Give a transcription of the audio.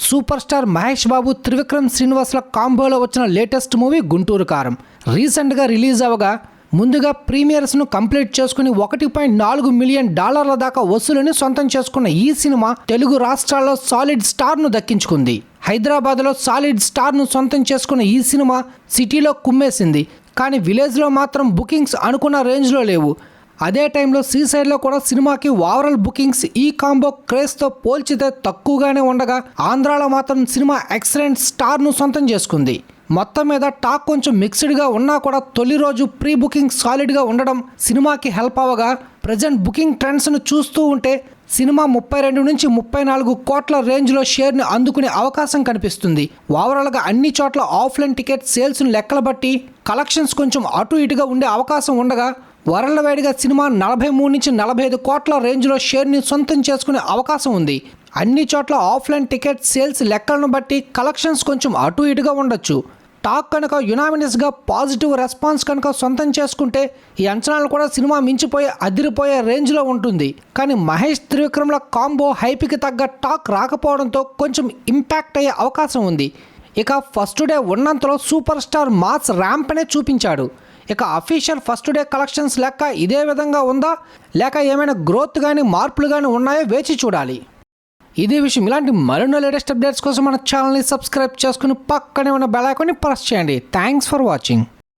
Super star Mahesh Babu Trivikram శ్రీనివాస్ల కాంబోలో వచ్చిన లేటెస్ట్ మూవీ గుంటూరు కారం. రీసెంట్గా రిలీజ్ అవ్వగా ముందుగా ప్రీమియర్స్ను కంప్లీట్ చేసుకుని ఒకటి పాయింట్ నాలుగు మిలియన్ డాలర్ల దాకా వసూలుని సొంతం చేసుకున్న ఈ సినిమా తెలుగు రాష్ట్రాల్లో సాలిడ్ స్టార్ను దక్కించుకుంది. హైదరాబాద్లో సాలిడ్ స్టార్ను సొంతం చేసుకున్న ఈ సినిమా సిటీలో కుమ్మేసింది. కానీ విలేజ్లో మాత్రం బుకింగ్స్ అనుకున్న రేంజ్లో లేవు. అదే టైంలో సైడ్లో కూడా సినిమాకి ఓవరాల్ బుకింగ్స్ ఈ కాంబో క్రేజ్తో పోల్చితే తక్కువగానే ఉండగా ఆంధ్రాలో మాత్రం సినిమా ఎక్సలెంట్ స్టార్ను సొంతం చేసుకుంది. మొత్తం మీద టాక్ కొంచెం మిక్స్డ్గా ఉన్నా కూడా తొలి రోజు ప్రీ బుకింగ్ సాలిడ్గా ఉండడం సినిమాకి హెల్ప్ అవ్వగా ప్రజెంట్ బుకింగ్ ట్రెండ్స్ను చూస్తూ ఉంటే సినిమా ముప్పై రెండు నుంచి ముప్పై నాలుగు కోట్ల రేంజ్లో షేర్ని అందుకునే అవకాశం కనిపిస్తుంది. ఓవరాల్గా అన్ని చోట్ల ఆఫ్లైన్ టికెట్ సేల్స్ను లెక్కలు బట్టి కలెక్షన్స్ కొంచెం అటు ఇటుగా ఉండే అవకాశం ఉండగా వరల్డ్ వైడ్గా సినిమా నలభై మూడు నుంచి నలభై ఐదు కోట్ల రేంజ్లో షేర్ని సొంతం చేసుకునే అవకాశం ఉంది. అన్ని చోట్ల ఆఫ్లైన్ టికెట్ సేల్స్ లెక్కలను బట్టి కలెక్షన్స్ కొంచెం అటు ఇటుగా ఉండొచ్చు. టాక్ కనుక యునామినస్గా పాజిటివ్ రెస్పాన్స్ కనుక సొంతం చేసుకుంటే ఈ అంచనాలు కూడా సినిమా మించిపోయే అదిరిపోయే రేంజ్లో ఉంటుంది. కానీ మహేష్ త్రివిక్రమ్ల కాంబో హైప్కి తగ్గ టాక్ రాకపోవడంతో కొంచెం ఇంపాక్ట్ అయ్యే అవకాశం ఉంది. ఇక ఫస్ట్ డే ఉన్నంతలో సూపర్ స్టార్ మాస్ ర్యాంప్నే చూపించాడు. ఇక అఫీషియల్ ఫస్ట్ డే కలెక్షన్స్ లెక్క ఇదే విధంగా ఉందా? లేక ఏమైనా గ్రోత్ కానీ మార్పులు కానీ ఉన్నాయో వేచి చూడాలి. ఇదే విషయం. ఇలాంటి మరిన్నో లేటెస్ట్ అప్డేట్స్ కోసం మన ఛానల్ని సబ్స్క్రైబ్ చేసుకుని పక్కనే ఉన్న బెల్ ఐకాన్ని ప్రెస్ చేయండి. Thanks for watching